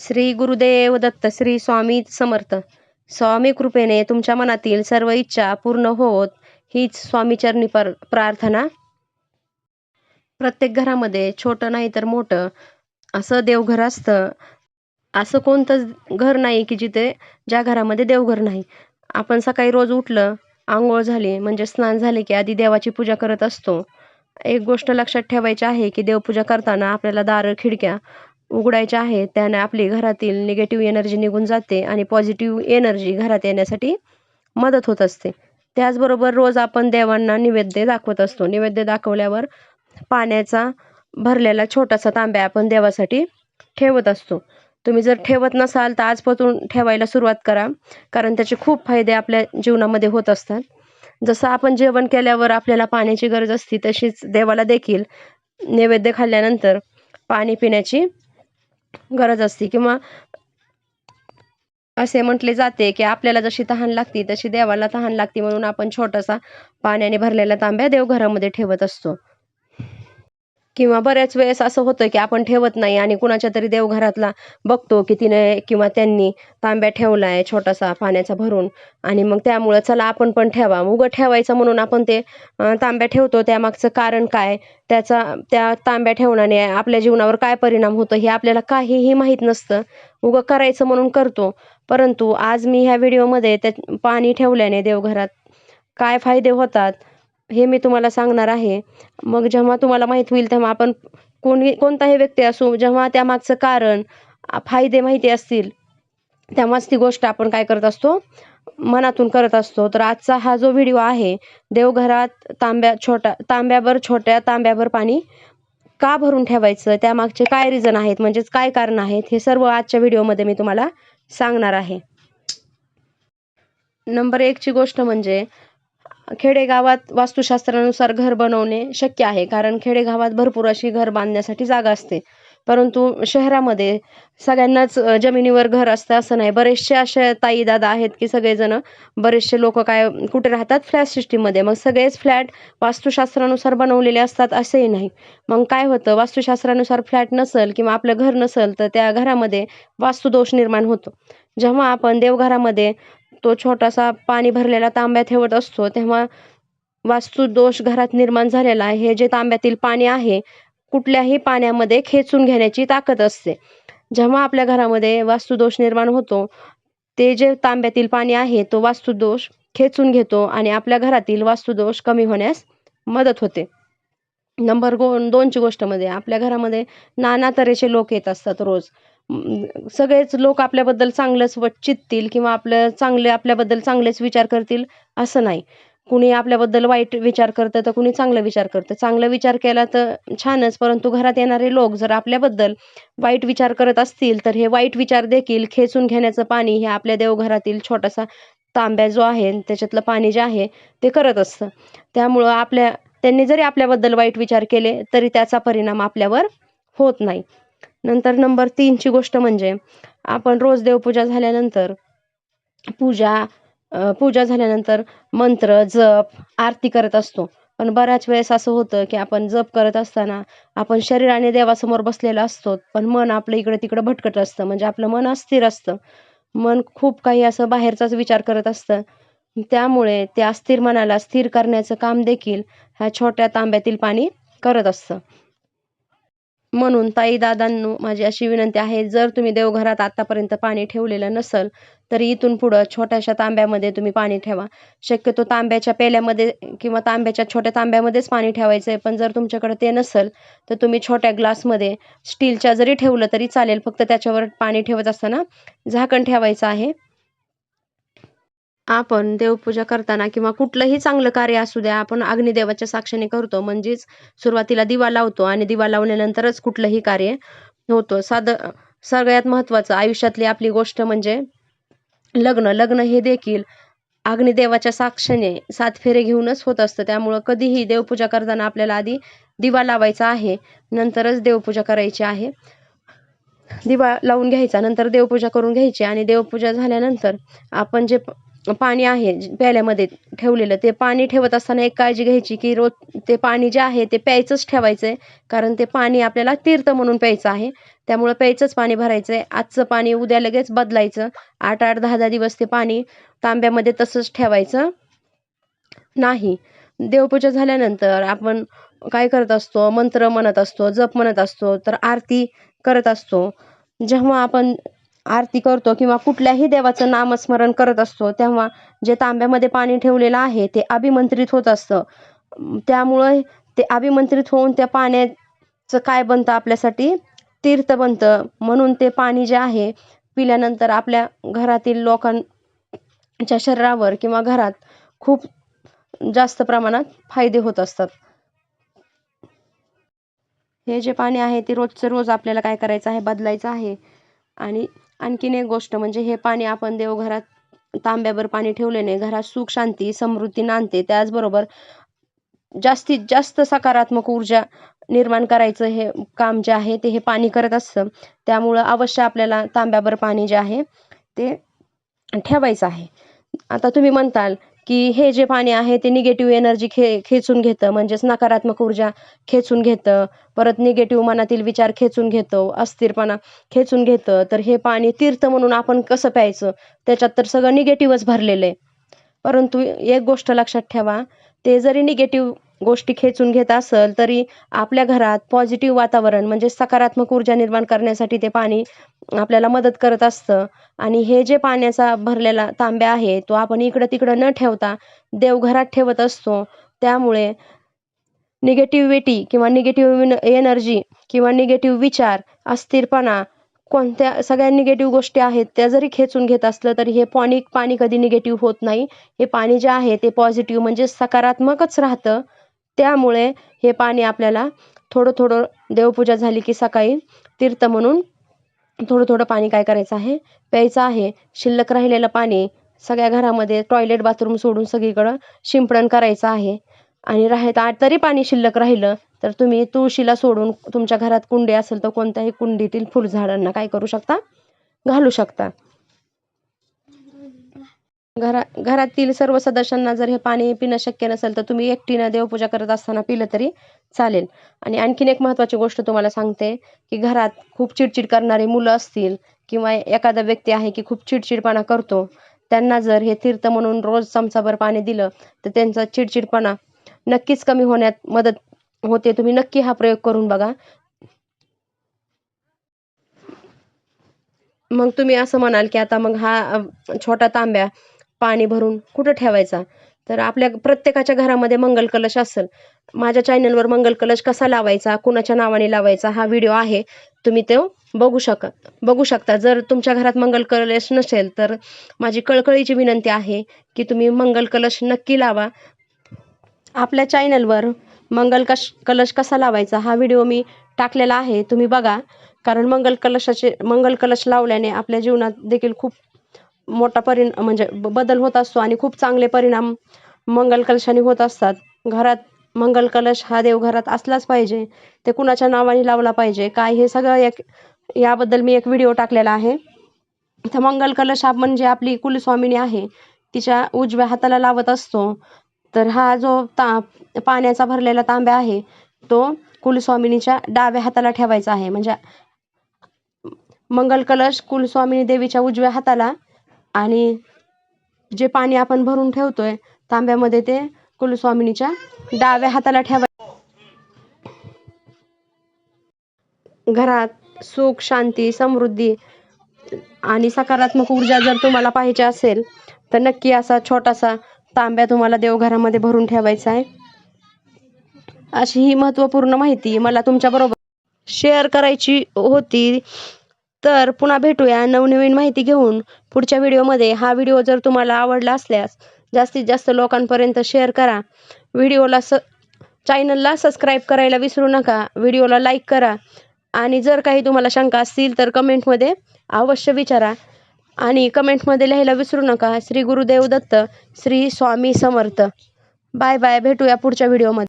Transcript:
श्री गुरुदेव दत्त श्री स्वामी समर्थ. स्वामी कृपेने तुमच्या मनातील सर्व इच्छा पूर्ण होत हीच स्वामीचरणी प्रार्थना. प्रत्येक घरामध्ये छोटं नाही तर मोठं असं देवघर असतं. असं कोणतंच घर नाही की जिथे ज्या घरामध्ये देवघर नाही. आपण सकाळी रोज उठलं आंघोळ झाली म्हणजे स्नान झाले की आधी देवाची पूजा करत असतो. एक गोष्ट लक्षात ठेवायची आहे की देवपूजा करताना आपल्याला दारं खिडक्या उघडायच्या आहेत त्याने आपली घरातील निगेटिव्ह एनर्जी निघून जाते आणि पॉझिटिव्ह एनर्जी घरात येण्यासाठी मदत होत असते. त्याचबरोबर रोज आपण देवांना नैवेद्य दाखवत असतो. नैवेद्य दाखवल्यावर पाण्याचा भरलेला छोटासा तांब्या आपण देवासाठी ठेवत असतो. तुम्ही जर ठेवत नसाल तर आजपासून ठेवायला सुरुवात करा कारण त्याचे खूप फायदे आपल्या जीवनामध्ये होत असतात. जसं आपण जेवण केल्यावर आपल्याला पाण्याची गरज असते तशीच देवाला देखील नैवेद्य खाल्ल्यानंतर पाणी पिण्याची गरज असते किंवा असे म्हटले जाते की आपल्याला जशी तहान लागते तशी देवाला तहान लागते म्हणून आपण छोटासा पाण्याने भरलेला तांब्या देवघरामध्ये ठेवत असतो. किंवा बऱ्याच वेळेस असं होतं की आपण ठेवत नाही आणि कुणाच्या तरी देवघरातला बघतो की तिने किंवा त्यांनी तांब्या ठेवला आहे छोटासा पाण्याचा भरून. आणि मग त्यामुळं चला आपण पण ठेवा. उगं ठेवायचं म्हणून आपण ते तांब्या ठेवतो. त्यामागचं कारण काय? त्याचा त्या तांब्या ठेवण्याने आपल्या जीवनावर काय परिणाम होतो हे आपल्याला काहीही माहीत नसतं. उगं करायचं म्हणून करतो. परंतु आज मी ह्या व्हिडिओमध्ये त्या पाणी ठेवल्याने देवघरात काय फायदे होतात? हे मी तुम्हाला सांगणार आहे. मग जेव्हा तुम्हाला माहीत होईल तेव्हा आपण कोणी कोणताही व्यक्ती असू जेव्हा त्यामागचं कारण फायदे माहिती असतील तेव्हाच ती गोष्ट आपण काय करत असतो? मनातून करत असतो. तर आजचा हा जो व्हिडिओ आहे देवघरात तांब्या छोटा तांब्यावर छोट्या तांब्यावर पाणी का भरून ठेवायचं? त्यामागचे काय रिझन आहेत? म्हणजेच काय कारण आहेत? हे सर्व आजच्या व्हिडिओमध्ये मी तुम्हाला सांगणार आहे. नंबर एकची गोष्ट म्हणजे खेडेगावात वास्तुशास्त्रानुसार घर बनवणे शक्य आहे कारण खेडेगावात भरपूर अशी घर बांधण्यासाठी जागा असते. परंतु शहरामध्ये सगळ्यांनाच जमिनीवर घर असतं असं नाही. बरेचसे असे ताई दादा आहेत की सगळेजण बरेचसे लोक काय कुठे राहतात? फ्लॅट सिस्टीममध्ये मग सगळेच फ्लॅट वास्तुशास्त्रानुसार बनवलेले असतात असंही नाही. मग काय होतं? वास्तुशास्त्रानुसार फ्लॅट नसेल किंवा आपलं घर नसेल तर त्या घरामध्ये वास्तुदोष निर्माण होतो. जेव्हा आपण देवघरामध्ये तो छोटासा पाणी भरलेला तांब्या ठेवत असतो. तेव्हा वास्तुदोष घरात निर्माण झालेला आहे. हे जे तांब्यातील पाणी आहे कुठल्याही पाण्यामध्ये खेचून घेण्याची ताकद असते. जेव्हा आपल्या घरामध्ये वास्तुदोष निर्माण होतो ते जे तांब्यातील पाणी आहे तो वास्तुदोष खेचून घेतो आणि आपल्या घरातील वास्तुदोष कमी होण्यास मदत होते. नंबर गो दोनची गोष्टमध्ये आपल्या घरामध्ये नाना तऱ्हेचे लोक येत असतात रोज. सगळेच लोक आपल्याबद्दल चांगलंच चित्तील किंवा आपलं चांगले आपल्याबद्दल चांगलेच विचार करतील असं नाही. कुणी आपल्याबद्दल वाईट विचार करतं तर कुणी चांगला विचार करतं. चांगला विचार केला तर छानच परंतु घरात येणारे लोक जर आपल्याबद्दल वाईट विचार करत असतील तर हे वाईट विचार देखील खेचून घेण्याचं पाणी हे आपल्या देवघरातील छोटासा तांब्या जो आहे त्याच्यातलं पाणी जे आहे ते करत असतं. त्यामुळं आपल्या त्यांनी जरी आपल्याबद्दल वाईट विचार केले तरी त्याचा परिणाम आपल्यावर होत नाही. नंतर नंबर तीनची गोष्ट म्हणजे आपण रोज देवपूजा झाल्यानंतर पूजा पूजा झाल्यानंतर मंत्र जप आरती करत असतो. पण बऱ्याच वेळेस असं होतं की आपण जप करत असताना आपण शरीराने देवासमोर बसलेलं असतो पण मन आपलं इकडे तिकडे भटकत असतं. म्हणजे आपलं मन अस्थिर असतं. मन खूप काही असं बाहेरचाच विचार करत असतं. त्यामुळे त्या अस्थिर मनाला स्थिर करण्याचं काम देखील ह्या छोट्या तांब्यातील पाणी करत असतं. म्हणून ताई दादांनो माझी अशी विनंती आहे जर तुम्ही देवघरात आतापर्यंत पाणी ठेवलेलं नसल तर इथून पुढं छोट्याशा तांब्यामध्ये तुम्ही पाणी ठेवा. शक्यतो तांब्याच्या पेल्यामध्ये किंवा तांब्याच्या छोट्या तांब्यामध्येच पाणी ठेवायचं आहे पण जर तुमच्याकडे ते नसेल तर तुम्ही छोट्या ग्लासमध्ये स्टीलच्या जरी ठेवलं तरी चालेल फक्त त्याच्यावर पाणी ठेवत असताना झाकण ठेवायचं आहे. आपण देवपूजा करताना किंवा कुठलंही चांगलं कार्य असू द्या आपण अग्निदेवाच्या साक्षीने करतो. म्हणजेच सुरुवातीला दिवा लावतो आणि दिवा लावल्यानंतरच कुठलंही कार्य होतं. साध सगळ्यात महत्त्वाचं आयुष्यातली आपली गोष्ट म्हणजे लग्न. लग्न हे देखील अग्निदेवाच्या साक्षीने सात फेरे घेऊनच होत असतं. त्यामुळं कधीही देवपूजा करताना आपल्याला आधी दिवा लावायचा आहे नंतरच देवपूजा करायची आहे. दिवा लावून घ्यायचा नंतर देवपूजा करून घ्यायची आणि देवपूजा झाल्यानंतर आपण जे पाणी आहे प्याल्यामध्ये ठेवलेलं ते पाणी ठेवत असताना एक काळजी घ्यायची की रोज ते पाणी जे आहे ते प्यायचंच ठेवायचं आहे कारण ते पाणी आपल्याला तीर्थ म्हणून प्यायचं आहे. त्यामुळं प्यायचंच पाणी भरायचं आहे आजचं पाणी उद्या लगेच बदलायचं. आठ आठ दहा दहा दिवस ते पाणी तांब्यामध्ये तसंच ठेवायचं. नाही. देवपूजा झाल्यानंतर आपण काय करत असतो मंत्र म्हणत असतो जप म्हणत असतो तर आरती करत असतो. जेव्हा आपण आरती करतो किंवा कुठल्याही देवाचं नामस्मरण करत असतो तेव्हा जे तांब्यामध्ये पाणी ठेवलेलं आहे ते अभिमंत्रित होत असतं. त्यामुळं ते अभिमंत्रित होऊन त्या पाण्याचं काय बनतं आपल्यासाठी? तीर्थ बनतं. म्हणून ते पाणी जे आहे पिल्यानंतर आपल्या घरातील लोकांच्या शरीरावर किंवा घरात खूप जास्त प्रमाणात फायदे होत असतात. हे जे पाणी आहे ते रोजचं रोज आपल्याला काय करायचं आहे? बदलायचं आहे. आणि आणखीन एक गोष्ट म्हणजे हे पाणी आपण देवघरात तांब्यावर पाणी ठेवल्याने घरात सुख शांती समृद्धी नांदते. त्याचबरोबर जास्तीत जास्त सकारात्मक ऊर्जा निर्माण करायचं हे काम जे आहे ते हे पाणी करत असतं. त्यामुळं अवश्य आपल्याला तांब्यावर पाणी जे आहे ते ठेवायचं आहे. आता तुम्ही म्हणताल की हे जे पाणी आहे ते निगेटिव्ह एनर्जी खे खेचून घेतं. म्हणजेच नकारात्मक ऊर्जा खेचून घेतं. परत निगेटिव्ह मनातील विचार खेचून घेतो. अस्थिरपणा खेचून घेतं. तर हे पाणी तीर्थ म्हणून आपण कसं प्यायचं? त्याच्यात तर सगळं निगेटिव्हच भरलेलं आहे. परंतु एक गोष्ट लक्षात ठेवा. ते जरी निगेटिव्ह गोष्टी खेचून घेत असेल तरी आपल्या घरात पॉझिटिव्ह वातावरण म्हणजे सकारात्मक ऊर्जा निर्माण करण्यासाठी ते पाणी आपल्याला मदत करत असतं. आणि हे जे पाण्याचा भरलेला तांब्या आहे तो आपण इकडं तिकडं न ठेवता देवघरात ठेवत असतो. त्यामुळे निगेटिव्हिटी किंवा निगेटिव्ह एनर्जी किंवा निगेटिव्ह विचार अस्थिरपणा कोणत्या सगळ्या निगेटिव्ह गोष्टी आहेत त्या जरी खेचून घेत असलं तरी हे पाणी पाणी कधी निगेटिव्ह होत नाही. हे पाणी जे आहे ते पॉझिटिव्ह म्हणजे सकारात्मकच राहतं. त्यामुळे हे पाणी आपल्याला थोडं थोडं देवपूजा झाली की सकाळी तीर्थ म्हणून थोडं थोडं पाणी काय करायचं आहे? प्यायचं आहे. शिल्लक राहिलेलं पाणी सगळ्या घरामध्ये टॉयलेट बाथरूम सोडून सगळीकडं शिंपडण करायचं आहे. आणि राहायचं तरी पाणी शिल्लक राहिलं तर तुम्ही तुळशीला सोडून तुमच्या घरात कुंडी असेल तर कोणत्याही कुंडीतील फुलझाडांना काय करू शकता? घालू शकता. घरा घरातील सर्व सदस्यांना जर हे पाणी पिणं शक्य नसेल तर तुम्ही एकटीनं देवपूजा करत असताना पिलं तरी चालेल. आणि आणखीन एक महत्त्वाची गोष्ट तुम्हाला सांगते की घरात खूप चिडचिड करणारी मुलं असतील किंवा एखादा व्यक्ती आहे की खूप चिडचिडपणा करतो त्यांना जर हे तीर्थ म्हणून रोज चमचाभर पाणी दिलं तर त्यांचा चिडचिडपणा नक्कीच कमी होण्यात मदत होते. तुम्ही नक्की हा प्रयोग करून बघा. मग तुम्ही असं म्हणाल की आता मग हा छोटा तांब्या पाणी भरून कुठं ठेवायचा? तर आपल्या प्रत्येकाच्या घरामध्ये मंगल कलश असेल. माझ्या चॅनलवर मंगल कलश कसा लावायचा? कुणाच्या नावाने लावायचा? हा व्हिडिओ आहे. तुम्ही तो बघू शका बघू शकता. जर तुमच्या घरात मंगल कलश नसेल तर माझी कळकळीची विनंती आहे की तुम्ही मंगल कलश नक्की लावा. आपल्या चॅनलवर मंगल कश कलश कसा लावायचा हा व्हिडिओ मी टाकलेला आहे. तुम्ही बघा. कारण मंगल कलशाचे मंगल कलश लावल्याने आपल्या जीवनात देखील खूप मोठा परिणाम म्हणजे ब- बदल होत असतो आणि खूप चांगले परिणाम मंगल कलशाने होत असतात. घरात मंगल कलश हा देव घरात असलाच पाहिजे. ते कुणाच्या नावाने लावला पाहिजे. काय हे सगळं एक याबद्दल मी एक व्हिडिओ टाकलेला आहे. तर मंगल कलश हा म्हणजे आपली कुलस्वामिनी आहे. तिच्या उजव्या हाताला लावत असतो. तर हा जो ता पाण्याचा भरलेला तांब्या आहे तो कुलस्वामिनीच्या डाव्या हाताला ठेवायचा आहे. म्हणजे मंगल कलश कुलस्वामिनी देवीच्या उजव्या हाताला आणि जे पाणी आपण भरून ठेवतोय तांब्यामध्ये ते कुलस्वामिनीच्या डाव्या हाताला ठेवा. घरात सुख शांती समृद्धी आणि सकारात्मक ऊर्जा जर तुम्हाला पाहिजे असेल तर नक्की असा छोटासा तांब्या तुम्हाला देवघरामध्ये भरून ठेवायचा आहे. अशी ही महत्त्वपूर्ण माहिती मला तुमच्याबरोबर शेअर करायची होती. तर पुन्हा भेटूया नवनवीन माहिती घेऊन. पुढच्या व्हिडिओमध्ये हा व्हिडिओ जर तुम्हाला आवडला असल्यास जास्तीत जास्त लोकांपर्यंत शेअर करा. व्हिडिओला स चॅनलला सबस्क्राईब करायला विसरू नका. व्हिडिओला लाईक करा. आणि जर काही तुम्हाला शंका असतील तर कमेंटमध्ये अवश्य विचारा. आणि कमेंटमध्ये लिहायला विसरू नका. श्री गुरुदेव दत्त श्री स्वामी समर्थ. बाय बाय भेटूया पुढच्या व्हिडिओमध्ये.